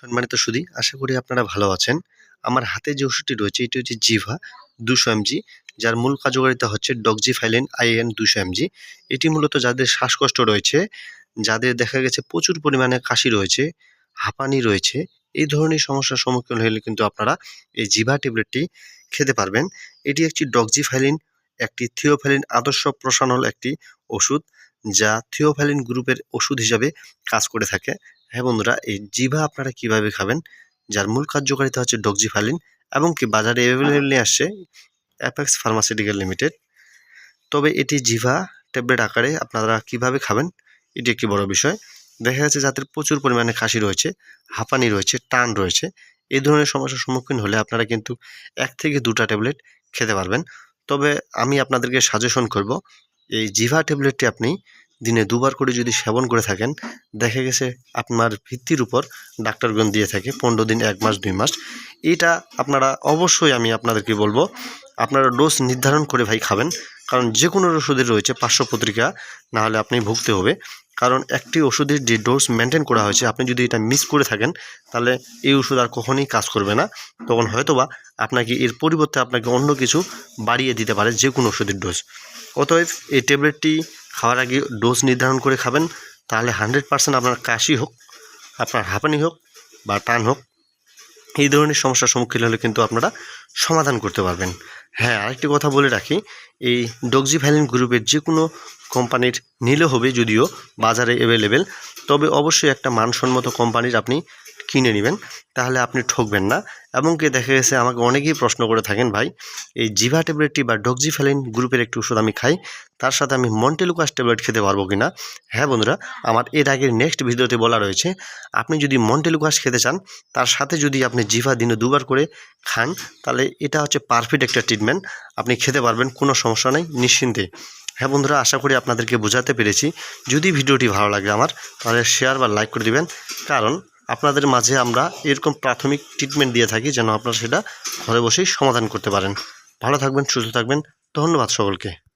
সম্মানিত সুদী আশা করি আপনারা ভালো আছেন। আমার হাতে যে ওষুধটি রয়েছে, এটি হচ্ছে জিভা দুশো এমজি, যার মূল কার্যকারিতা হচ্ছে ডগজি ফাইলেন আইএন দুশো এমজি। এটি মূলত যাদের শ্বাসকষ্ট রয়েছে, যাদের দেখা গেছে প্রচুর পরিমাণে কাশি রয়েছে, হাঁপানি রয়েছে, এই ধরনের সমস্যার সম্মুখীন হলে কিন্তু আপনারা এই জিভা ট্যাবলেটটি খেতে পারবেন। এটি একটি ডগজি ফাইলিন একটি থিওফাইলিন আদর্শ প্রসানল একটি ওষুধ। যা থিওফাইলিন গ্রুপের ওষুধ হিসাবে কাজ করে থাকে। হ্যাঁ বন্ধুরা, এই জিভা আপনারা কীভাবে খাবেন? যার মূল কার্যকারিতা হচ্ছে ডক্সিফালিন এবং কি বাজারে অ্যাভেলেবেল নিয়ে আসছে অ্যাপেক্স ফার্মাসিউটিক্যাল লিমিটেড তবে এটি জিভা ট্যাবলেট আকারে আপনারা কীভাবে খাবেন, এটি একটি বড় বিষয়। দেখা যাচ্ছে যাদের প্রচুর পরিমাণে খাসি রয়েছে, হাঁপানি রয়েছে, টান রয়েছে এই ধরনের সমস্যার সম্মুখীন হলে আপনারা কিন্তু এক থেকে দুটা ট্যাবলেট খেতে পারবেন। তবে আমি আপনাদেরকে সাজেশন করব এই জিভা ট্যাবলেটটি আপনি দিনে দুবার করে যদি সেবন করে থাকেন, দেখা গেছে আপনার ভিত্তির উপর ডাক্তারগণ দিয়ে থাকে, পনেরো দিন, এক মাস, দুই মাস। এটা আপনারা অবশ্যই আমি আপনাদেরকে বলব, আপনারা ডোজ নির্ধারণ করে ভাই খাবেন, কারণ যে কোনো ওষুধের রয়েছে পার্শ্ব পত্রিকা না হলে আপনি ভুগতে হবে। কারণ একটি ওষুধের যে ডোজ মেনটেন করা হয়েছে, আপনি যদি এটা মিস করে থাকেন, তাহলে এই ওষুধ আর কখনই কাজ করবে না। তখন হয়তোবা আপনাকে এর পরিবর্তে আপনাকে অন্য কিছু বাড়িয়ে দিতে পারে যে কোনো ওষুধের ডোজ। অতএব এই ট্যাবলেটটি খাওয়ার আগে ডোজ নির্ধারণ করে খাবেন। তাহলে হান্ড্রেড পার্সেন্ট আপনার কাশি হোক, আপনার হাঁপানি হোক বা টান হোক, এই ধরনের সমস্যার সম্মুখীন হলে কিন্তু আপনারা সমাধান করতে পারবেন। হ্যাঁ আরেকটি কথা বলে রাখি, এই ডক্সিভ্যালিন গ্রুপের যে কোনো কোম্পানির নিলে হবে যদিও বাজারে অ্যাভেলেবেল তবে অবশ্যই একটা মানসম্মত কোম্পানির আপনি কিনে নেবেন, তাহলে আপনি ঠকবেন না। এবং এমনকি দেখা গেছে, আমাকে অনেকেই প্রশ্ন করে থাকেন, ভাই, এই জিভা ট্যাবলেটটি বা ডক্সিফ্যালিন গ্রুপের একটি ওষুধ আমি খাই, তার সাথে আমি মন্টেলুকাস ট্যাবলেট খেতে পারব কি না হ্যাঁ বন্ধুরা, আমার এর আগের নেক্সট ভিডিওতে বলা রয়েছে, আপনি যদি মন্টেলুকাস খেতে চান, তার সাথে যদি আপনি জিভা দিনে দুবার করে খান, তাহলে এটা হচ্ছে পারফেক্ট একটা ট্রিটমেন্ট। আপনি খেতে পারবেন, কোনো সমস্যা নেই, নিশ্চিন্তে। হ্যাঁ বন্ধুরা, আশা করি আপনাদেরকে বোঝাতে পেরেছি। যদি ভিডিওটি ভালো লাগে আমার, তাহলে শেয়ার বা লাইক করে দিবেন। কারণ আপনাদের মাঝে আমরা এরকম প্রাথমিক ট্রিটমেন্ট দিয়ে থাকি যেন আপনারা সেটা ঘরে বসেই সমাধান করতে পারেন। ভালো থাকবেন, সুস্থ থাকবেন। ধন্যবাদ সকলকে।